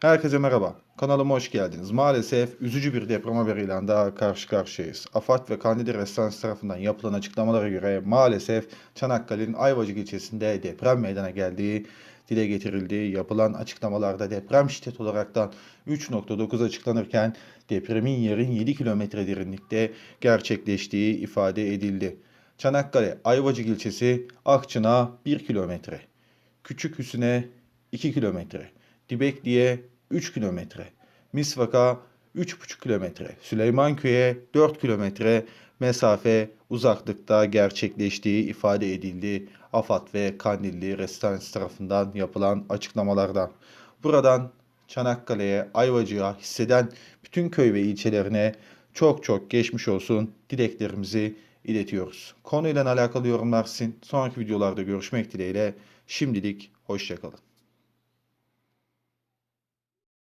Herkese merhaba. Kanalıma hoş geldiniz. Maalesef üzücü bir deprem haberiyle daha karşı karşıyayız. AFAD ve Kandili Restoransı tarafından yapılan açıklamalara göre maalesef Çanakkale'nin Ayvacık ilçesinde deprem meydana geldiği dile getirildi. Yapılan açıklamalarda deprem şiddet olaraktan 3.9 açıklanırken depremin yerin 7 kilometre derinlikte gerçekleştiği ifade edildi. Çanakkale Ayvacık ilçesi Akçın'a 1 kilometre. Küçük Hüsnü'ne 2 kilometre. Dibekli'ye 3 kilometre. Misvak'a 3,5 kilometre. Süleymanköy'e 4 kilometre mesafe uzaklıkta gerçekleştiği ifade edildi. AFAD ve Kandilli Restoransı tarafından yapılan açıklamalardan. Buradan Çanakkale'ye, Ayvacık'a hisseden bütün köy ve ilçelerine çok çok geçmiş olsun dileklerimizi iletiyoruz. Konuyla alakalı yorumlar sizin. Sonraki videolarda görüşmek dileğiyle. Şimdilik hoşçakalın.